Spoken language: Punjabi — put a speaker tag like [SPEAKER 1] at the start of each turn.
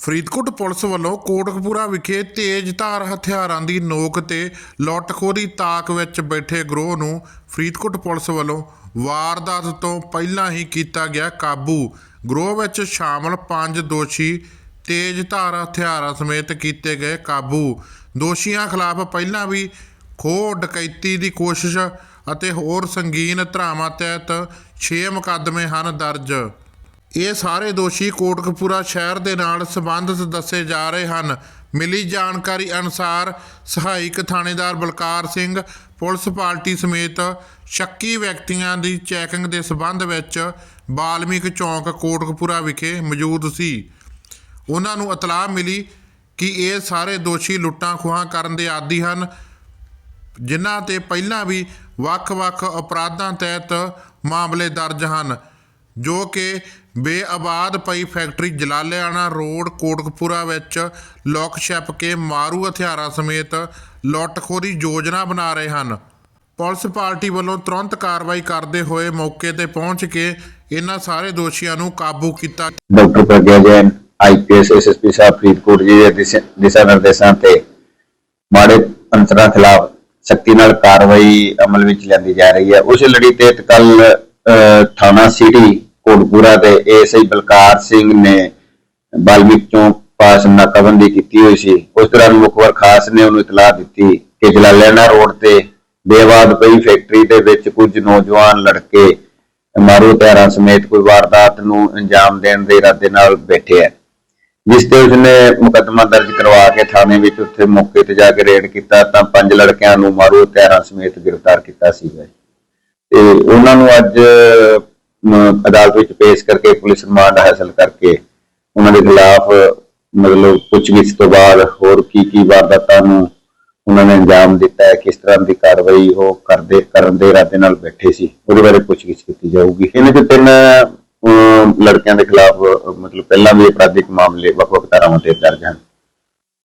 [SPEAKER 1] ਫਰੀਦਕੋਟ ਪੁਲਿਸ ਵੱਲੋਂ ਕੋਟਕਪੂਰਾ ਵਿਖੇ ਤੇਜ਼ਧਾਰ ਹਥਿਆਰਾਂ ਦੀ ਨੋਕ ਤੇ ਲੁੱਟਖੋਰੀ ਤਾਕ ਵਿੱਚ ਬੈਠੇ ਗਰੋਹ ਨੂੰ ਫਰੀਦਕੋਟ ਪੁਲਿਸ ਵੱਲੋਂ ਵਾਰਦਾਤ ਤੋਂ ਪਹਿਲਾਂ ਹੀ ਕੀਤਾ ਗਿਆ ਕਾਬੂ। ਗਰੋਹ ਵਿੱਚ ਸ਼ਾਮਲ ਪੰਜ ਦੋਸ਼ੀ ਤੇਜ਼ਧਾਰ ਹਥਿਆਰਾਂ ਸਮੇਤ ਕੀਤੇ ਗਏ ਕਾਬੂ। ਦੋਸ਼ੀਆਂ ਖਿਲਾਫ ਪਹਿਲਾਂ ਵੀ ਖੋਹ ਡਕੈਤੀ ਦੀ ਕੋਸ਼ਿਸ਼ ਅਤੇ ਹੋਰ ਸੰਗੀਨ ਧਾਰਾਵਾਂ ਤਹਿਤ 6 ਮੁਕੱਦਮੇ ਹਨ ਦਰਜ। ਇਹ ਸਾਰੇ ਦੋਸ਼ੀ ਕੋਟਕਪੂਰਾ ਸ਼ਹਿਰ ਦੇ ਨਾਲ ਸੰਬੰਧਿਤ ਦੱਸੇ ਜਾ ਰਹੇ ਹਨ। ਮਿਲੀ ਜਾਣਕਾਰੀ ਅਨੁਸਾਰ ਸਹਾਇਕ ਥਾਣੇਦਾਰ ਬਲਕਾਰ ਸਿੰਘ, ਪੁਲਿਸ ਪਾਰਟੀ ਸਮੇਤ ਸ਼ੱਕੀ ਵਿਅਕਤੀਆਂ ਦੀ ਚੈਕਿੰਗ ਦੇ ਸਬੰਧ ਵਿੱਚ ਬਾਲਮੀਕ ਚੌਂਕ ਕੋਟਕਪੂਰਾ ਵਿਖੇ ਮੌਜੂਦ ਸੀ। ਉਹਨਾਂ ਨੂੰ ਇਤਲਾਹ ਮਿਲੀ ਕਿ ਇਹ ਸਾਰੇ ਦੋਸ਼ੀ ਲੁੱਟਾਂ ਖੋਹਾਂ ਕਰਨ ਦੇ ਆਦੀ ਹਨ, ਜਿਨ੍ਹਾਂ ਤੇ ਪਹਿਲਾਂ ਵੀ ਵੱਖ-ਵੱਖ ਅਪਰਾਧਾਂ ਤਹਿਤ ਮਾਮਲੇ ਦਰਜ ਹਨ। ਜੋ ਕਿ ਬੇਆਬਾਦ ਪਈ ਫੈਕਟਰੀ ਜਲਾਲਿਆਣਾ ਰੋਡ, ਕੋਟਕਪੂਰਾ ਵਿੱਚ ਲੋਕ ਛਿਪ ਕੇ ਮਾਰੂ ਹਥਿਆਰਾਂ ਸਮੇਤ ਲੁੱਟਖੋਰੀ ਯੋਜਨਾ ਬਣਾ ਰਹੇ ਹਨ। ਪੁਲਿਸ ਪਾਰਟੀ ਵੱਲੋਂ ਤੁਰੰਤ ਕਾਰਵਾਈ ਕਰਦੇ ਹੋਏ ਮੌਕੇ ਤੇ ਪਹੁੰਚ ਕੇ ਇਹਨਾਂ ਸਾਰੇ ਦੋਸ਼ੀਆਂ ਨੂੰ ਕਾਬੂ ਕੀਤਾ।
[SPEAKER 2] Doctor Pragya Jain IPS SSP ਸਾਹਿਬ, ਫਰੀਦਕੋਟ ਜੀ ਦੇ ਦਿਸ਼ਾ- ਨਿਰਦੇਸ਼ਾਂ ਤੇ ਮਾੜੇ ਅੰਤਰਾਂ ਖਿਲਾਫ ਸਖਤੀ ਨਾਲ ਕਾਰਵਾਈ ਅਮਲ ਵਿੱਚ ਲਿਆਂਦੀ ਜਾ ਰਹੀ ਹੈ। ਉਸ ਲੜੀ ਤੇ ਕੱਲ ਥਾਣਾ ਸਿਟੀ ਕੋਟਪੂਰਾ ਦੇ ਏਐਸਆਈ ਬਲਕਾਰ ਸਿੰਘ ਨੇ ਬਾਲਮੀਕ ਚੌਂਕ ਪਾਸ ਨਾਕਾਬੰਦੀ ਕੀਤੀ ਹੋਈ ਸੀ। ਉਸ ਦੌਰਾਨ ਮੁਖਬਰ ਖਾਸ ਨੇ ਉਹਨੂੰ ਇਤਲਾਹ ਦਿੱਤੀ ਕਿ ਜਲਾਲਿਆਣਾ ਰੋਡ ਤੇ ਬੇਵਾਦ ਪਈ ਫੈਕਟਰੀ ਦੇ ਵਿੱਚ ਕੁਝ ਨੌਜਵਾਨ ਲੜਕੇ ਮਾਰੂ ਹਥਿਆਰਾਂ ਸਮੇਤ ਕੋਈ ਵਾਰਦਾਤ ਨੂੰ ਅੰਜਾਮ ਦੇਣ ਦੇ ਇਰਾਦੇ ਨਾਲ ਬੈਠੇ ਹੈ ਜਿਸ ਤੇ ਉਸਨੇ ਮੁਕੱਦਮਾ ਦਰਜ ਕਰਵਾ ਕੇ ਥਾਣੇ ਵਿੱਚ ਉੱਥੇ ਮੌਕੇ ਤੇ ਜਾ ਕੇ ਰੇਡ ਕੀਤਾ ਤਾਂ ਪੰਜ ਲੜਕਿਆਂ ਨੂੰ ਮਾਰੂ ਹਥਿਆਰਾਂ ਸਮੇਤ ਗ੍ਰਿਫਤਾਰ ਕੀਤਾ ਸੀ ਤੇ ਉਹਨਾਂ ਨੂੰ ਅੱਜ ਅਦਾਲਤ ਵਿੱਚ ਪੇਸ਼ ਕਰਕੇ ਪੁਲਿਸ ਰਿਮਾਂਡ ਹਾਸਲ ਕਰਕੇ ਉਹਨਾਂ ਦੇ ਖਿਲਾਫ, ਮਤਲਬ ਪੁੱਛਗਿੱਛ ਤੋਂ ਬਾਅਦ ਹੋਰ ਕੀ ਕੀ ਵਾਰਦਾਤਾਂ ਨੂੰ ਉਹਨਾਂ ਨੇ ਅੰਜਾਮ ਦਿੱਤਾ ਹੈ, ਕਿਸ ਤਰ੍ਹਾਂ ਦੀ ਕਾਰਵਾਈ ਉਹ ਕਰਦੇ, ਕਰਨ ਦੇ ਇਰਾਦੇ ਨਾਲ ਬੈਠੇ ਸੀ, ਉਹਦੇ ਬਾਰੇ ਪੁੱਛਗਿੱਛ ਕੀਤੀ ਜਾਊਗੀ। ਇਹਨਾਂ ਦੇ ਤਿੰਨ ਲੜਕਿਆਂ ਦੇ ਖਿਲਾਫ, ਮਤਲਬ ਪਹਿਲਾਂ ਵੀ ਅਪਰਾਧਿਕ ਮਾਮਲੇ ਵੱਖ-ਵੱਖ ਧਾਰਾਵਾਂ ਤੇ ਦਰਜ ਹਨ।